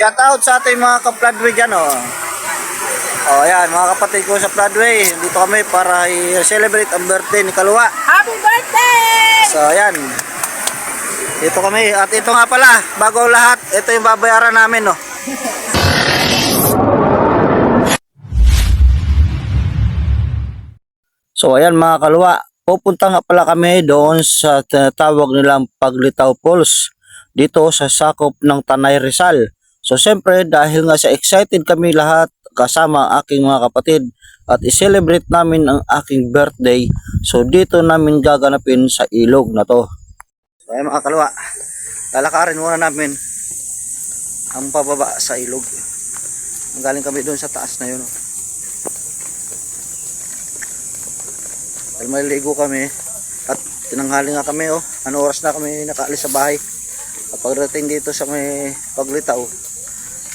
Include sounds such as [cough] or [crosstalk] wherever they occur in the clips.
Shout out sa ating mga ka-Floodway dyan, oh. Oh, ayan, mga kapatid ko sa Floodway. Dito kami para i-celebrate ang birthday ni Kalwa. Happy birthday! So, ayan. Dito kami. At ito nga pala, bago lahat, ito yung babayaran namin, no. So, ayan mga kalwa. Pupunta nga pala kami doon sa tinatawag nilang Paglitaw Falls dito sa sakop ng Tanay Rizal. So, siyempre, dahil nga sa excited kami lahat kasama aking mga kapatid at i-celebrate namin ang aking birthday. So, dito namin gaganapin sa ilog na to. So, ayan mga kalwa. Lalakarin muna namin ang pababa sa ilog. Galing kami doon sa taas na yun. Oh. Dahil kami at tinanghali nga kami oh. Ano oras na kami nakaalis sa bahay. At pagdating dito sa may paglitaw,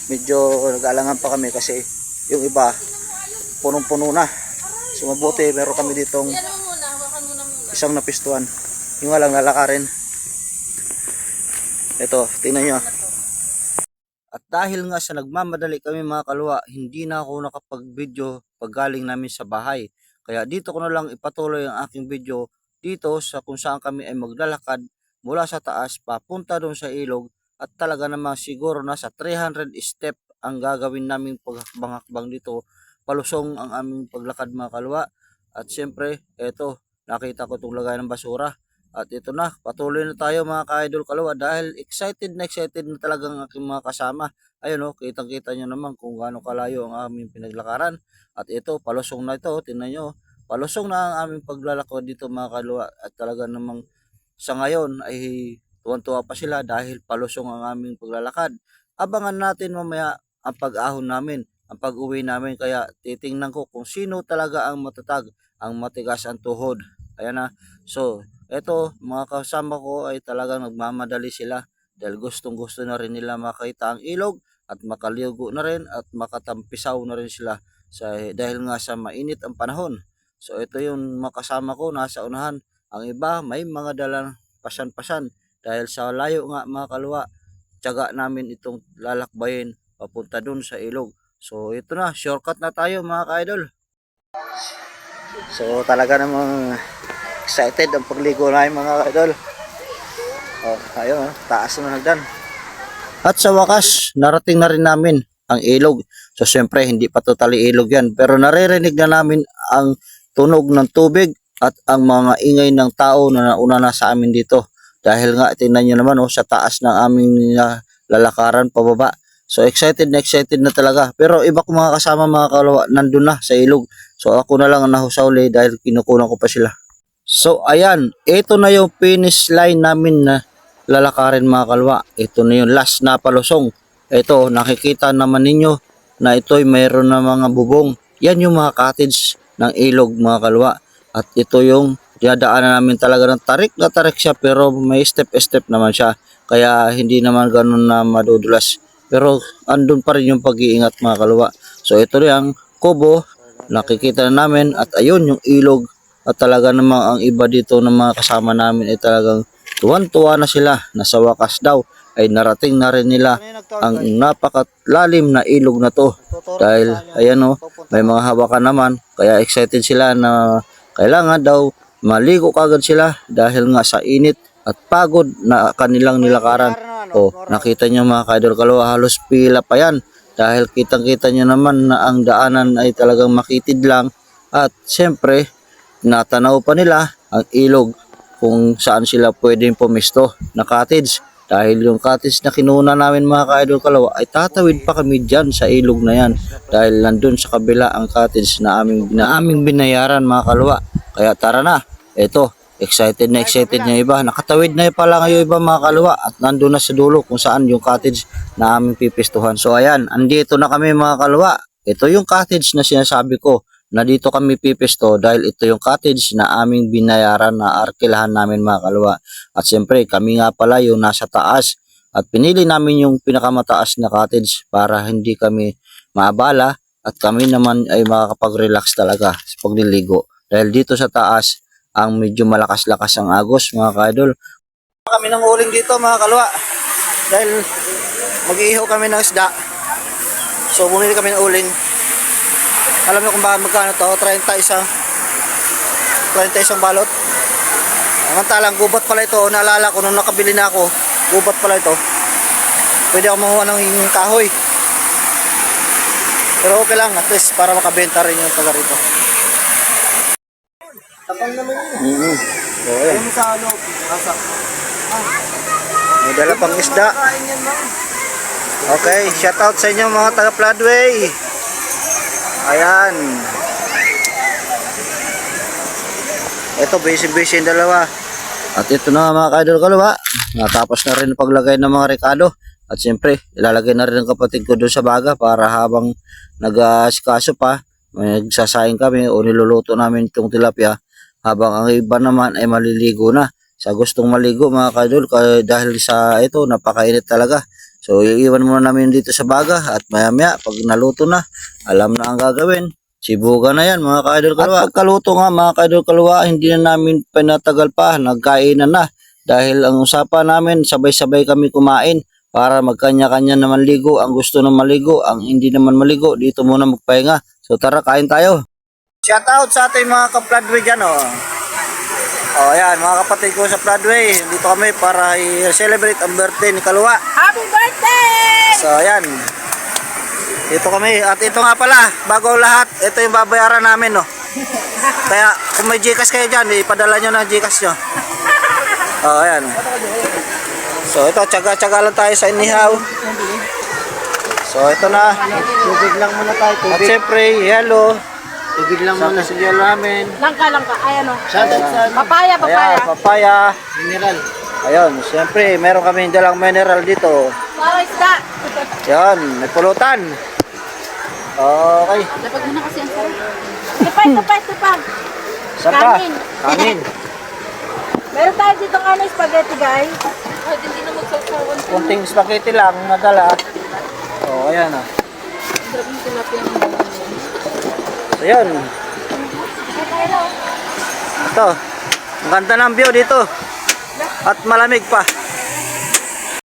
medyo nag-alangan pa kami kasi yung iba punong-puno na. So mabuti meron kami ditong isang napistuan. Yung nga lang lalakarin. Ito, tingnan nyo. At dahil nga sa nagmamadali kami mga kalwa, hindi na ako nakapag-video pag galing namin sa bahay. Kaya dito ko na lang ipatuloy ang aking video dito sa kung saan kami ay maglalakad mula sa taas papunta doon sa ilog at talaga namang siguro nasa 300 step ang gagawin naming paghakbang-hakbang dito. Palusong ang aming paglakad mga kalwa. At siyempre, eto, nakita ko itong lagay ng basura. At ito na, patuloy na tayo mga ka-idol kalwa dahil excited na excited na talagang aking mga kasama. Ayun o, kitang kita nyo naman kung gaano kalayo ang aming pinaglakaran. At ito, palusong na ito, tingnan nyo. Palusong na ang aming paglalakad dito mga kalwa. At talaga namang sa ngayon ay tuwan-tuwa pa sila dahil palusong ang aming paglalakad. Abangan natin mamaya ang pag-ahon namin, ang pag-uwi namin. Kaya titingnan ko kung sino talaga ang matatag, ang matigas ang tuhod. Ayan na. So, eto, mga kasama ko ay talagang nagmamadali sila dahil gustong gusto na rin nila makita ang ilog at makaligo na rin at makatampisaw na rin sila sa, dahil nga sa mainit ang panahon. So ito yung makasama ko nasa unahan. Ang iba may mga dalang pasan-pasan dahil sa layo nga mga kalwa. Tiyaga namin itong lalakbayin papunta dun sa ilog. So ito na, shortcut na tayo mga ka-idol. So talaga namang excited ang pagligo na mga ka-idol. Oh, ayun, taas na nagdan. At sa wakas, narating na rin namin ang ilog. So syempre hindi pa totally ilog yan, pero naririnig na namin ang tunog ng tubig at ang mga ingay ng tao na nauna na sa amin dito. Dahil nga tingnan nyo naman oh, sa taas ng aming uh, lalakaran pababa. So excited na excited na talaga. Pero iba ko mga kasama mga kalawa nandun na sa ilog. So ako na lang ang nahusauli dahil kinukulang ko pa sila. So ayan, ito na yung finish line namin na lalakarin mga kalwa. Ito na yung last na palusong. Ito, nakikita naman ninyo na ito'y mayroon na mga bubong. Yan yung mga cottage ng ilog mga kalwa. At ito yung dinadaanan namin talaga ng tarik na tarik siya pero may step-step naman siya. Kaya hindi naman ganun na madudulas. Pero andun pa rin yung pag-iingat mga kalwa. So ito rin ang kubo. Nakikita na namin at ayun yung ilog. At talaga namang ang iba dito ng mga kasama namin ay talagang tuwan-tuwa na sila na sa wakas daw ay narating na rin nila ang napakalalim na ilog na to dahil ayan o may mga hawakan naman kaya excited sila na kailangan daw maligo kagad sila dahil nga sa init at pagod na kanilang nilakaran. O nakita nyo mga kaidol kalawa halos pila pa yan. Dahil kitang kita nyo naman na ang daanan ay talagang makitid lang. At siyempre natanaw pa nila ang ilog kung saan sila pwedeng pumisto na cottage. Dahil yung cottage na kinuna namin mga ka-idol kalawa ay tatawid pa kami dyan sa ilog na yan. Dahil nandun sa kabila ang cottage na aming, na aming binayaran mga kalawa. Kaya tara na eto excited na excited na iba nakatawid na pala ngayon iba mga kalawa at nandun na sa dulo kung saan yung cottage na aming pipistuhan so ayan andito na kami mga kalawa ito yung cottage na sinasabi ko na dito kami pipisto dahil ito yung cottage na aming binayaran na arkilahan namin mga kalwa. At siyempre kami nga pala yung nasa taas at pinili namin yung pinakamataas na cottage para hindi kami maabala at kami naman ay makakapag-relax talaga sa pagliligo. Dahil dito sa taas ang medyo malakas-lakas ang agos mga kadol. Kami nang uling dito mga kalwa dahil mag-iihaw kami ng isda. So, bumili kami ng uling. Alam niyo kung ba magkano to? 30 isang 30 isang balot. Samantalang gubat pala ito. Naalala ko nung nakabili na ako, gubat pala ito. Pwede ako makuha ng kahoy. Pero okay lang, at least para makabenta rin yung taga rito. Tapang naman yun. Mm-hmm. So, ayan. Yung sa ano, kasa. May dala pang isda. Okay, shout out sa inyo mga taga Floodway. Ayan. Ito, busy-busy yung dalawa. At ito na mga kaidol kalwa. Natapos na rin paglagay ng mga rekado. At siyempre, ilalagay na rin ang kapatid ko doon sa baga para habang nag-asikaso pa, may nagsasayang kami o niluluto namin itong tilapia habang ang iba naman ay maliligo na. Sa gustong maligo mga kaidol dahil sa ito napakainit talaga. So iiwan muna namin dito sa baga at maya maya pag naluto na, alam na ang gagawin. Sibuga na yan mga kaidol kalwa. At pagkaluto nga mga kaidol kalwa, hindi na namin pinatagal pa, nagkainan na. Dahil ang usapan namin, sabay-sabay kami kumain para magkanya-kanya naman ligo. Ang gusto na maligo, ang hindi naman maligo, dito muna magpahinga. So tara, kain tayo. Shout out sa ating mga ka-Floodway dyan oh. Oh, ayan, mga kapatid ko sa Floodway. Dito kami para i-celebrate ang birthday ni Kalwa. Happy birthday! So, ayan. Dito kami. At ito nga pala, bago lahat, ito yung babayaran namin, no. [laughs] Kaya, kung may Gcash kayo dyan, ipadala nyo na Gcash nyo. [laughs] Oh, ayan. So, ito, tsaga-tsaga lang tayo sa inihaw. So, ito na. Tubig lang muna tayo. At syempre, hello. Tubig lang Sa muna. kasigyan namin. Langka, langka. Ay, ano? Sa Papaya, papaya. Ayan, papaya. mineral. Ayun, syempre, meron kami dalang mineral dito. Wow, isda. Yan, may pulutan. Okay. Dapat mo na kasi ang sarap. Tupay, tupay, tupay. Saan pa? Kanin. Kanin. [laughs] Meron tayo dito ng ano, spaghetti, guys. Ay, hindi na magsasawan. Kunting spaghetti lang nadala. Oh, ayan ah. Sarap yung tilapia ng Yun. Ito. Ang ganda ng view dito. At malamig pa.